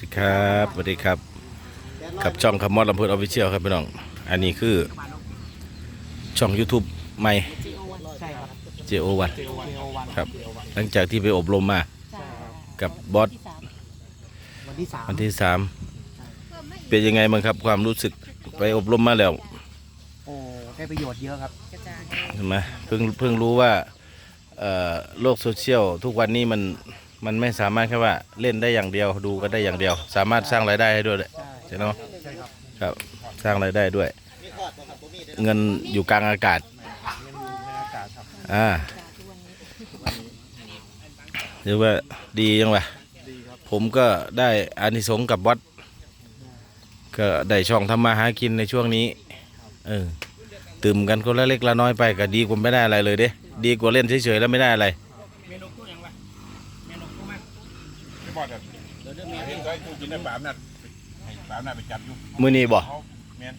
สวัสดีครับสวัสดีครับ กับช่องคำมอดลำพูนออฟฟิเชียลครับพี่น้อง อันนี้คือ ช่อง YouTube ใหม่ ใช่ครับ JO1 เจโอวันครับ หลังจากที่ไปอบรมมาใช่ครับกับบอสวันที่สามวันที่สามเป็นยังไงบ้างครับ ความรู้สึกไปอบรมมาแล้วโอ้ได้ประโยชน์เยอะครับใช่ไหมเพิ่งเพิ่งรู้ว่าเอ่อโลกโซเชียลทุกวันนี้มัน มันไม่สามารถแค่ว่าเล่นได้อย่างเดียวดูก็ได้อย่างเดียว สามารถสร้างรายได้ให้ด้วยใช่ใช่เนาะใช่ครับสร้างรายได้ด้วย เงินอยู่กลางอากาศอ่ากาศครับอ่าเรียกว่าดียังวะผมก็ได้อานิสงส์กับวัด ก็ได้ช่องทำมาหากินในช่วงนี้ เออตื่มกันคนละเล็กละน้อยไปก็ดีกว่าไม่ได้อะไรเลยเด้ดีกว่าเล่นเฉยๆแล้วไม่ได้อะไร เมนูตู้ยังวะเมนูตู้มัน ไม่บอกแบบเดี๋ยวเรื่องเมนูก็กูกินได้แบบนั้นให้แบบนั้นไปจับอยู่มือนี้บ่เมียน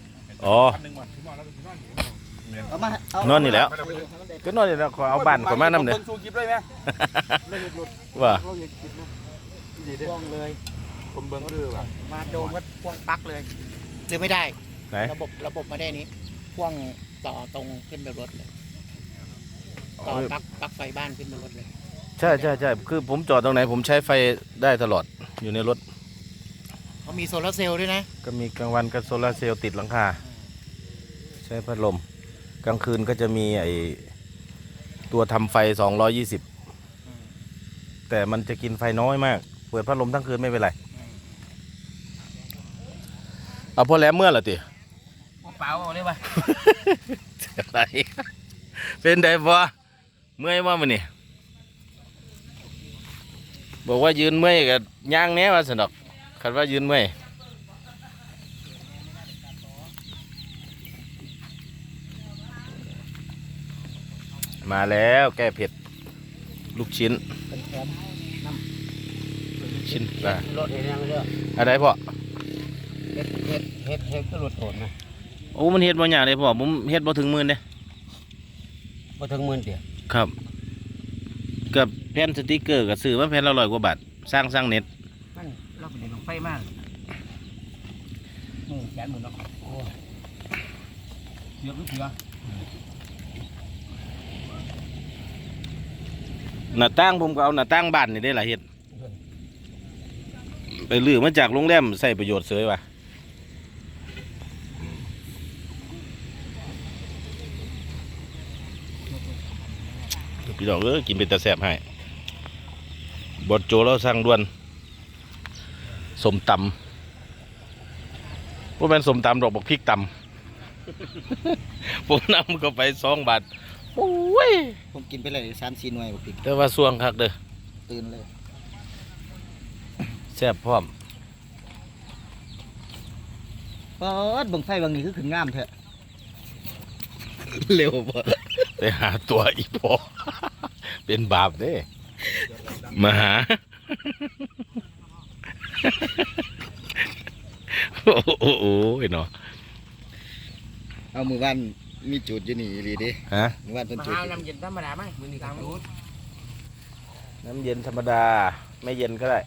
อ๋อนหนึ่งวันที่นอนแล้วที่นอนอยู่เมียนเอานอนนี่แล้วไม่ได้ไปก็นอนนี่แล้วขอเอาบ้านขอมาน้ำเนี่ยบิ่งสู้กิบเลยไหมไม่หยุดหลุดว่าเราอย่าคิดนะดีเด้พ่วงเลยผมเบิ่งก็ดูว่ะมาโดมก็พ่วงปลั๊กเลยหรือไม่ได้ระบบระบบมาได้นี้พ่วงต่อตรงขึ้นไปรถเลยต่อปลั๊กปลั๊กไฟบ้านขึ้นไปรถเลย ใช่ใช่ใช่คือผมจอดตรงไหนผมใช้ไฟได้ตลอดอยู่ในรถ เขามีโซลาร์เซลล์ด้วยนะ ก็มีกลางวันก็โซลาร์เซลล์ติดหลังคาใช้พัดลม กลางคืนก็จะมีไอตัวทำไฟ 220 แต่มันจะกินไฟน้อยมาก เปิดพัดลมทั้งคืนไม่เป็นไร เอาพอแหล้วเมื่อไหร่ติเปล่าเลยว่ะ อะไรเป็นไดบ่เมื่อยว่ามันนี่ บอกว่ายืนเมื่อยกับย่างแน่ว่าสนอกคันว่ายืนเมื่อยมาแล้วแก้เผ็ดลูกชิ้นเป็นแคมลูกชิ้นปลารถเห็นยังเรื่องอะไรพ่อเฮ็ดเฮ็ดเฮ็ดเฮ็ดก็รถโถนนะโอ้มันเฮ็ดบ่ยากเลยพ่อผมเฮ็ดบ่ถึงหมื่นเด้มาถึงหมื่นเดียวครับ กับแผ่นสติกเกอร์ก็ซื้อมาแผ่นละร้อยกว่าบาทสร้างสร้างเน็ตนั่นเราไปเดินลงไฟมากมือแขนมือเนาะโอ้ยเยอะลูกเสือหน้าต่างผมก็เอาหน้าต่างบ้านนี่ได้ล่ะเฮ็ดไปลื้อมาจากโรงแรมใส่ประโยชน์เสยว่ะ พี่น้องเอ้ยกินเป็นตาแซ่บให้บดโจเราสั่งด่วนสมตำพวกแม่นสมตำดอกบอกพริกตำ ผมนำเข้าไปสองบาทโอ้ยผมกินไปเลยสามสี่หน่วยบอกผิดแต่ว่าส่วงคักเด้อตื่นเลยแซ่บพร้อมเปิดบังไฟบางนี้คือขึ้นงามเถอะ เร็วบ่ ไปหาตัวอีพอ เป็นบาปเด้มาหา โอ้โหโอ้ยเนาะเอามือบ้านมีจุดอยู่นี่อีหลีเดิฮะมือบ้านเป็นมาจุดหาน้ำเย็นธรรมดาไหมมือนี่ตามรู้น้ำเย็นธรรมดา ไม่เย็นก็ได้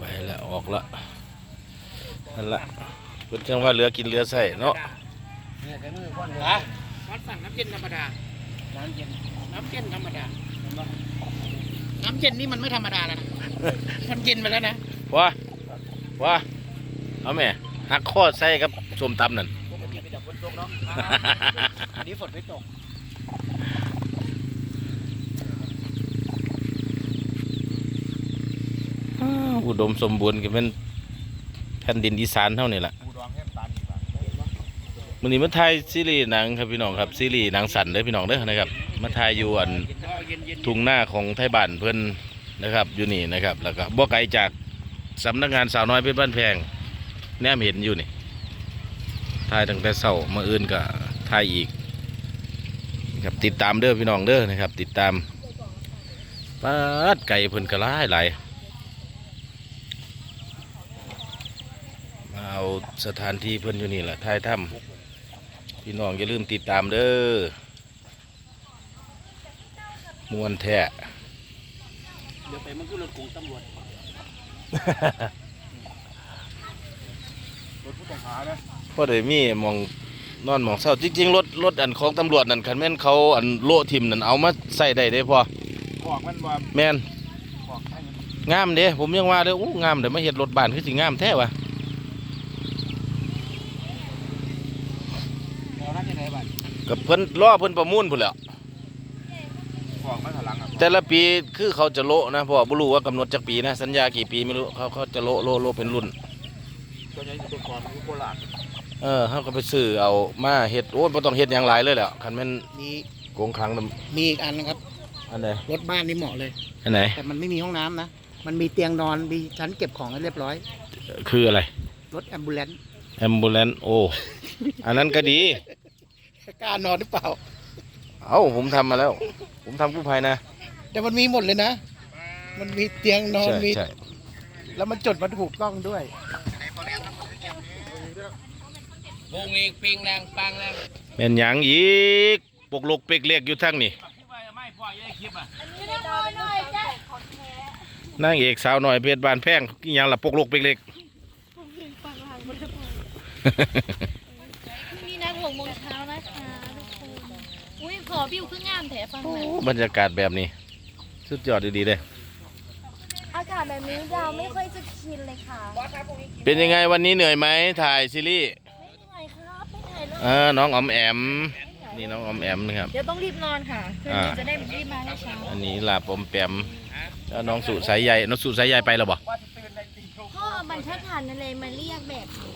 ไปแล้วออกละนั่นละ เพิ่นจังว่าเหลือกินเหลือใส่เนาะเนี่ยแต่มือก้อนเลยวัดสั่งน้ำเย็นธรรมดา น้ำเย็นน้ำเย็นธรรมดา น้ำเย็นนี่มันไม่ธรรมดาแล้วนะ มันเย็นไปแล้วนะว่าว่าเอาแม่หักข้อใส่กับส้มตำนั่นปกติไปดับฝนตกเนาะอันนี้ฝนไม่ตกอ้าวอุดมสมบูรณ์ก็เป็นแผ่นดินอีสานเท่านี้แหละ ปูดองแค่ตาดีกว่า มันนี้มาถ่ายซีรีส์หนังครับพี่น้องครับซีรีส์หนังสั่นเด้อพี่น้องเด้อนะครับ มาถ่ายอยู่อันทุ่งหน้าของไทยบ้านเพิ่อนนะครับอยู่นี่นะครับแล้วก็บ่ไกลจากสำนักงานสาวน้อยเพชรบ้านแพงแนมเห็นอยู่นี่ถ่ายตั้งแต่เช้ามาอื่นก็ถ่ายอีกครับติดตามเด้อพี่น้องเด้อนะครับ ติดตามปาดไก่เพิ่นก็หลายหลายมาเอาสถานที่เพิ่นอยู่นี่แหละถ่ายถ้ำ พี่น้องอย่าลืมติดตามเด้อมวนแท้เดี๋ยวไปมันก็รถของตำรวจรถผู้ต้องหานะพอได้มีหมองนอนหมองเศร้าจริงๆรถรถอันของตำรวจนั่นคันแม่นเขาอันโละทิมนั่นเอามาใส่ได้เด้พอบอกมันว่าแม่นบอกให้มันงามเด้ผมยังว่าเด้ออู้งามเด้อมาเฮ็ดรถบ้านคือสิงามแท้วะ เราน่าจะไหนบ้าง กับเพิ่นรอเพิ่นประมูลพุ่นแหล้วบอกมันถลังอะแต่ละปีคือเขาจะโละนะเพราะว่าบ่รู้ว่ากำหนดจักปีนะสัญญากี่ปีไม่รู้เขาเขาจะโละโละโละเป็นรุ่น ตัวใหญ่ตัวก่อนคือโคราชเออเขาก็ไปซื้อเอามาเฮ็ดโอ้ยบ่ต้องเฮ็ดหยังหลายเลยแหละคันแม่นมีโกงขังนำมีอีกอันนะครับ อันใดรถบ้านนี่เหมาะเลย อันไหนแต่มันไม่มีห้องน้ำนะ มันมีเตียงนอน มีชั้นเก็บของให้เรียบร้อย คืออะไรรถแอมบูเลนแอมบูเลนโอ้อันนั้นก็ดี กล้านอนหรือเปล่า เอ้าผมทำมาแล้ว ผมทำกู้ภัยนะแต่มันมีหมดเลยนะ มันมีเตียงนอนใช่มี ใช่แล้วมันจดมาถูกต้องด้วยวงอีกปิงแรงปังแรงแม่นหยังอีกปกลกเปกเลียกอยู่ทั้งนี่ไม่พ่อยังคลิปอะนางเอกสาวหน่อยเพชรบานแพงอีหยังล่ะปกลกเปกเล็ก นี่นะหกโมงเช้านะคะทุกคน อุ้ยขอวิวขึ้นงามแถฟังหน่อยบรรยากาศแบบนี้ สุดยอดดีๆเลย อากาศแบบนี้ดาวไม่ค่อยจะชินเลยค่ะ เป็นยังไงวันนี้เหนื่อยไหมถ่ายซีรีส์ไม่เหนื่อยครับไม่เหนื่อยเลยเออน้องออมแอม นี่น้องออมแอมนะครับ เดี๋ยวต้องรีบนอนค่ะเพื่ออ่าที่จะได้รีบมาให้เช้าอันนี้ลาปอมแปมแล้วน้องสุสายใยน้องสุสายใยไปแล้วบ่พ่อเอาบรรทัดฐานอะไรมาเรียกแบบนี้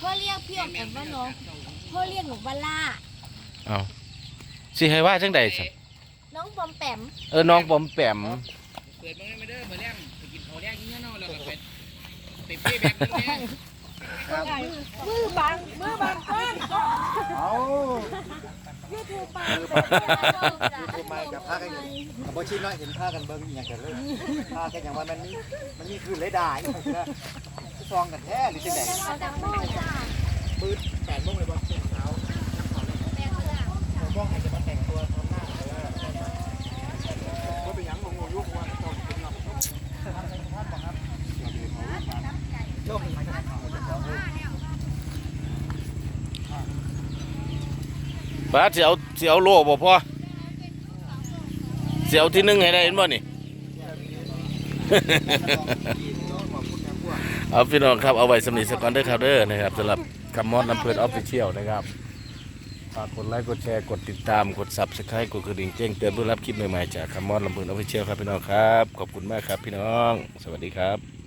พ่อเรียกพี่ออมแอมว่าน้องพ่อเรียกหนูว่าล่า เอา สิให้ว่าจังใดสิน้องปอมแปมเออน้องปอมแปมเปิดมึงไม่เด้อเหมือนแรงไปกินข้าวแรงยิ่งเนาะแล้วก็ไปไปเปี้ยแบกนึงแน่มือบังมือบังก้อนเอายูทูบบังทูบมากับพากันกับบ่ชินเนาะเห็นพากันเบิ่งอหย่างกันเลยพากันอย่างว่ามันนี่มันนี่คือเลยได้นะซองกันแท้หรือจังได๋เราจะพ่อจ้าปืนแปดโมงเลยบอกเช้า บ้องอาจจะมาแต่งตัวทำหน้าแต่ว่าก็เป็นหยังงงยุคว่าเจ้าเป็นหลักป้าสิเอาสิเอาโลบ่พ่อสิเอาที่หนึ่งให้ได้เห็นบ่นี่เอาพี่น้องครับเอาไว้สำนีสกอนเดอร์คาเดอร์นะครับสำหรับคำมอดน้ำเพื่อนออฟฟิเชียลนะครับ ฝากกดไลค์กดแชร์กดติดตามกดซับสไครต์กดกระดิ่งแจ้งเตือนเพื่อรับคลิปใหม่ๆจากคำมอนลำพึงอนออฟฟิเชียลครับพี่น้องครับ ขอบคุณมากครับพี่น้อง สวัสดีครับ